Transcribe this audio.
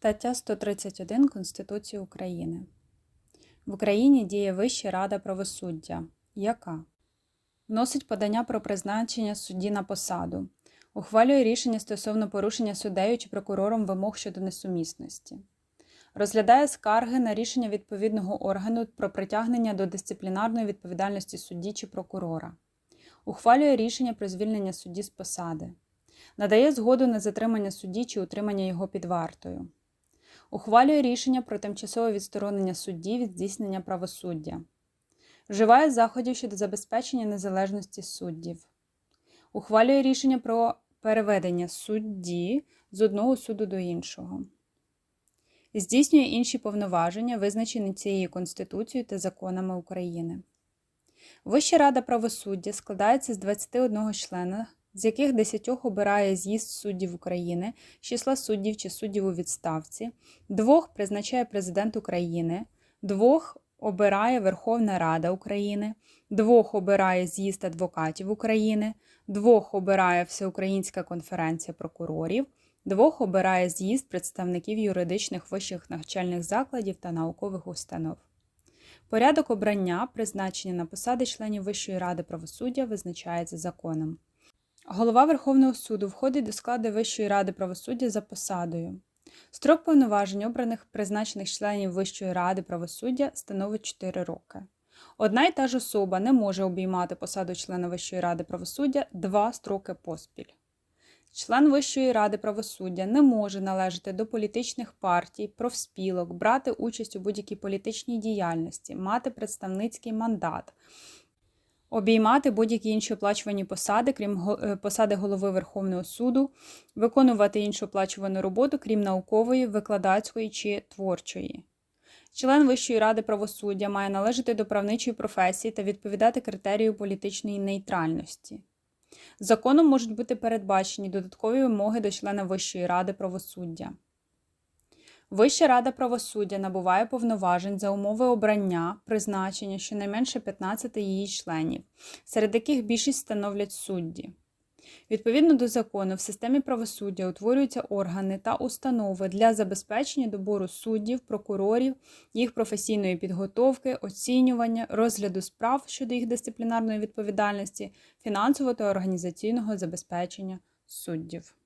Стаття 131 Конституції України. В Україні діє Вища Рада правосуддя, яка? Вносить подання про призначення судді на посаду, ухвалює рішення стосовно порушення суддею чи прокурором вимог щодо несумісності, розглядає скарги на рішення відповідного органу про притягнення до дисциплінарної відповідальності судді чи прокурора, ухвалює рішення про звільнення судді з посади, надає згоду на затримання судді чи утримання його під вартою. Ухвалює рішення про тимчасове відсторонення судді від здійснення правосуддя. Вживає заходів щодо забезпечення незалежності суддів. Ухвалює рішення про переведення судді з одного суду до іншого. Здійснює інші повноваження, визначені цією Конституцією та законами України. Вища рада правосуддя складається з 21 члена, з яких 10 обирає з'їзд суддів України, числа суддів чи суддів у відставці, двох призначає президент України, двох обирає Верховна Рада України, двох обирає з'їзд адвокатів України, двох обирає Всеукраїнська конференція прокурорів, двох обирає з'їзд представників юридичних вищих навчальних закладів та наукових установ. Порядок обрання, призначення на посади членів Вищої ради правосуддя визначається законом. Голова Верховного суду входить до складу Вищої ради правосуддя за посадою. Строк повноважень обраних призначених членів Вищої ради правосуддя становить 4 роки. Одна й та ж особа не може обіймати посаду члена Вищої ради правосуддя два строки поспіль. Член Вищої ради правосуддя не може належати до політичних партій, профспілок, брати участь у будь-якій політичній діяльності, мати представницький мандат, обіймати будь-які інші оплачувані посади, крім е, посади голови Верховного суду, виконувати іншу оплачувану роботу, крім наукової, викладацької чи творчої. Член Вищої ради правосуддя має належати до правничої професії та відповідати критерію політичної нейтральності. Законом можуть бути передбачені додаткові вимоги до члена Вищої ради правосуддя. Вища рада правосуддя набуває повноважень за умови обрання, призначення щонайменше 15 її членів, серед яких більшість становлять судді. Відповідно до закону, в системі правосуддя утворюються органи та установи для забезпечення добору суддів, прокурорів, їх професійної підготовки, оцінювання, розгляду справ щодо їх дисциплінарної відповідальності, фінансового та організаційного забезпечення суддів.